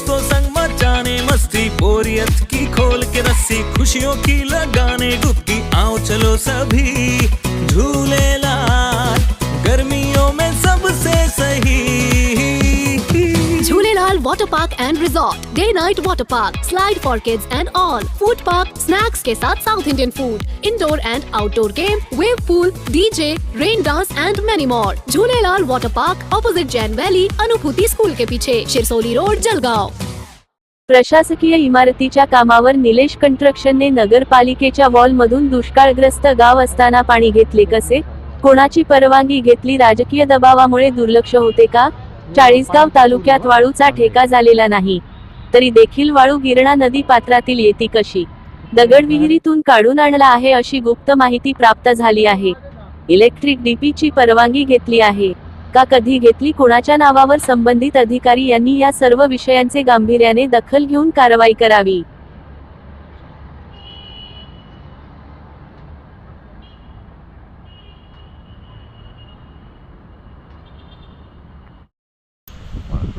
दोस्तों संग मचाने, मस्ती, बोरियत की खोल के रस्सी, खुशियों की लगाने डुबकी आओ चलो सभी, Jhule water park and resort day night water park slide for kids and all food park snacks के साथ south Indian food indoor and outdoor game wave pool DJ rain dance and many more Jhulelal water park opposite Jain Valley Anubhuti school के पीछे Shirsoli road Jalgaon प्रशासकीय इमारतीच्या कामावर निलेश कंस्ट्रक्शनने नगरपालिकेच्या wall मधुन दुष्काळग्रस्त गाव असताना घेतले कसे? कोणाची परवानगी घेतली? राजकीय दबावामुळे दुर्लक्ष होते का? चाळीसगाव तालुक्यात वाळूचा ठेका झालेला नाही. तरी देखील वाळू गिरणा नदी पात्रातील येती कशी? दगडविहिरीतून काढून आणला आहे अशी गुप्त माहिती प्राप्त झाली आहे. इलेक्ट्रिक डीपीची परवानगी घेतली आहे. का कधी घेतली कोणाच्या नावावर संबंधित अधिकारी यांनी या सर्व विषयांचे गांभीर्याने दखल घेऊन कारवाई करावी?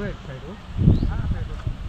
对，北仑啊，北仑。